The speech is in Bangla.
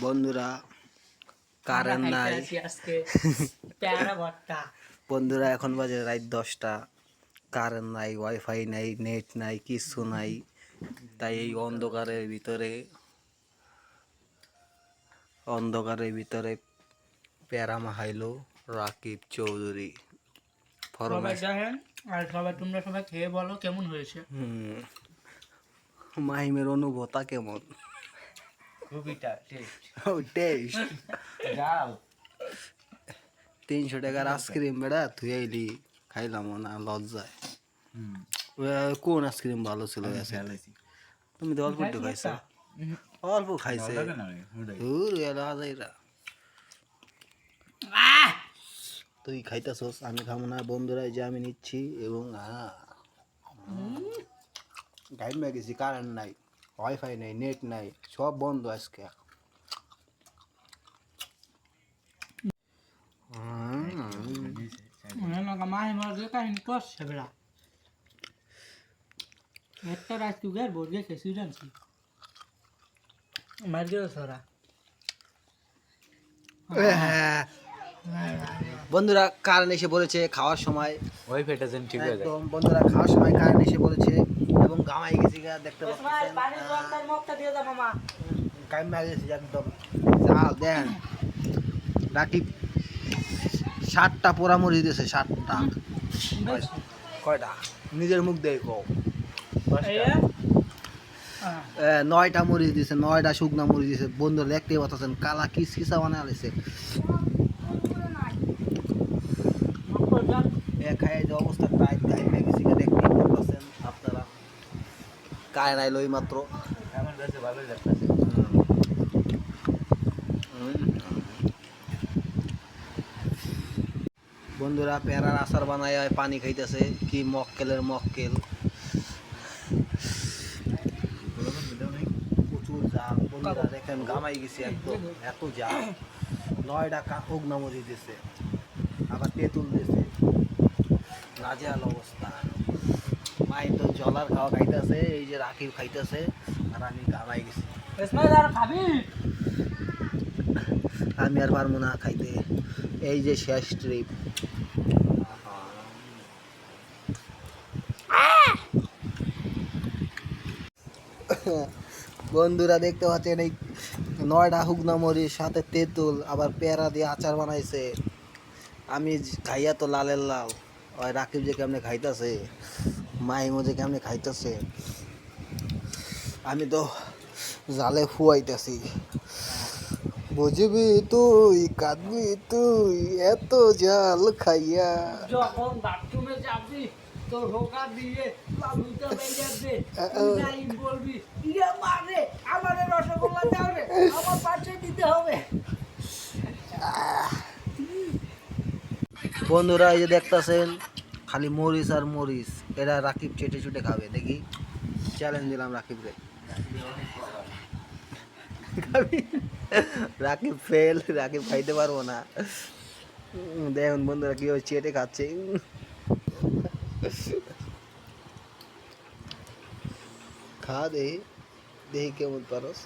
বন্ধুরা কারেন্ট নাই। বন্ধুরা এখন বাজে রাত দশটা। কারেন্ট নাই ওয়াইফাই নাই নেট নাই কিচ্ছু নাই। তাই এই অন্ধকারের ভিতরে অন্ধকারের ভিতরে প্যারা মাহাইলো রাকিব চৌধুরী। সবাই ফরমাইশ দেখেন আর সবাই তোমরা সবাই খেয়ে বলো কেমন হয়েছে। হুম। মাহিমের অনুভূতা কেমন? খুবইটা টেস্ট ও টেস্ট জাল তিনশো টাকার আইসক্রিম বেড়া তুই আইলি খাইলাম না লজ্জায়। ও, কোন আইসক্রিম ভালো ছিল তুমি তো অল্প একটু খাইছো অল্প খাইছে। তুই খাইতেছস আমি খাব না বন্ধুরা এই যে আমি নিচ্ছি এবং টাইম গেছি কারণ নাই। ওয়াইফাই নাই নেট নাই সব বন্ধ আজকে। কাহিনী করছে বেড়া একটা রাত তুই বোর্ড গেছে মার সরা বন্ধুরা কারেন্ট এসে বলেছে খাওয়ার সময়। যেন ঠিক হয়ে যায়। বন্ধুরা খাওয়ার সময় কারেন্ট এসে দেখতে পাচ্ছেন একদম। চাল দেন। রাকিব ষাটটা দিয়েছে ষাটটা কয়টা? নিজের মুখ দিয়ে কও এ, নয়টা মরিচ দিছে নয়টা শুকনা মরিচ দিয়েছে। বন্ধু দেখতেই পাচ্ছেন কালা কিস কিসা বানা আলেছে এ খাই যে অবস্থা টাইট কায় নাই লই মাত্র বন্ধুরা পেয়ারার আচার বানায় পানি খাইতেছে কি মক্কেলের মক্কেল প্রচুর জাল বন্ধুরা দেখেন গামাই গেছি একদম এত জাল নয়টা কাকুক নামরি দিছে আবার তেঁতুল দিছে নাজেহাল অবস্থা মাই তো জলার খাওয়া খাইতেছে এই যে রাকিব খাইতেছে আর আমি গামাই গেছি। আমি আর পারব না খাইতে। এই যে শেষ ট্রিপ বন্ধুরা দেখতে পাচ্ছেন এই নয়টা হুগনা মরিচ সাথে তেঁতুল আবার পেয়ারা দিয়ে আচার বানাইছে। আমি খাইয়া তো লালের লাল ওই রাকিব যে কেমনে খাইতেছে? মাইমো যে কেমনে খাইতেছে? আমি তো জালে ফুয়াইতেছি। বুঝবি তুই কাঁদবি তুই এত জাল খাইয়া। যখন বাথরুমে যাবি তোর হোকা দিয়ে লালুটা বেরিয়ে নাই বলবি ইয়ে মারে আমারে রসগোল্লা দাও রে আমার পাশে দিতে হবে। বন্ধুরা এই যে দেখতেছেন খালি মরিচ আর মরিচ। এরা রাকিব চেটে চুটে খাবে, দেখি। চ্যালেঞ্জ দিলাম রাকিব রে রাকিব ফেল রাকিব খাইতে পারব না। দেখুন বন্ধুরা কি চেটে খাচ্ছে। খা দেখি দেখি কেমন পারস।